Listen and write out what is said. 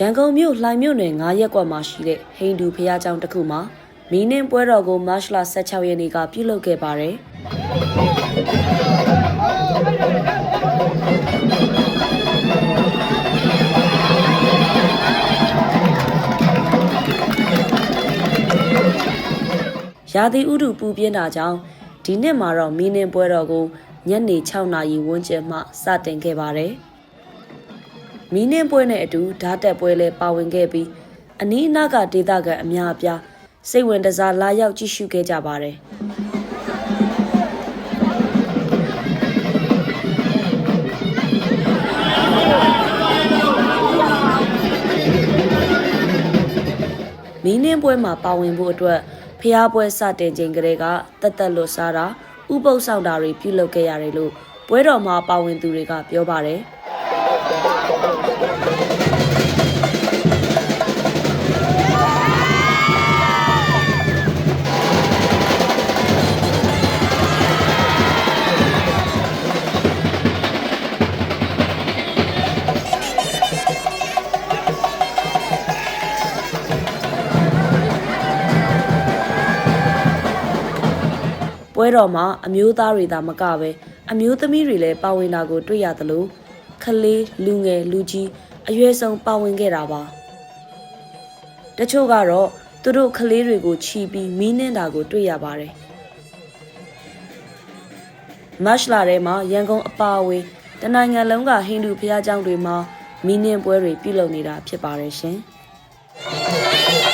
ရန်ကုန်မြို့လှိုင်မြို့နယ်9ရပ်ကွက်မှာရှိတဲ့ဟိန္ဒူဘုရားကျောင်းတစ်ခုမှာမီးနှင်းပွဲတော်ကိုမတ်လ16ရက်နေ့ကပြုလုပ်ခဲ့ပါတယ်။ ရာသီဥတုပူပြင်းတာကြောင့်ဒီနှစ်မှာတော့မီးနှင်းပွဲတော်ကိုညနေ6နာရီဝန်းကျင်မှစတင်ခဲ့ပါတယ်။မီးနှင်းပွဲနဲ့အတူဓာတ်တက်ပွဲလည်းပါဝင်ခဲ့ပြီးအနီးအနားကဒေသခံအများအပြားစိတ်ဝင်တစားလာရောက်ကြည့်ရှုခဲ့ကြပါတယ်။မီးနှင်းပွဲမှာပါဝင်ဖို့အတွက် ဖျားပွဲစတင်ချိန်ကလေးကတက်တက်လွတ်စားတာဥပုပ်ဆောင်တာတွေပြုလုပ်ခဲ့ရတယ်လို့ပွဲတော်မှာပါဝင်သူတွေကပြောပါတယ် ပွဲတော်မှာအမျိုးသားတွေသာမကပဲအမျိုးသမီးတွေလည်းပါဝင်တာကို တွေ့ရသလိုခလေးလူငယ်လူကြီးအရွယ်ဆုံးပါဝင်ခဲ့တာပါတချို့ကတော့သူတို့ခလေးတွေကိုခြီးပြီးမီးနှင်းတာကို တွေ့ရပါတယ်မတ်လထဲမှာရန်ကုန်အပါအဝင်တနိုင်ငံလုံးကဟိန္ဒူဘုရားကျောင်းတွေမှာမီးနှင်းပွဲတွေပြုလုပ်နေတာဖြစ်ပါတယ်ရှင်။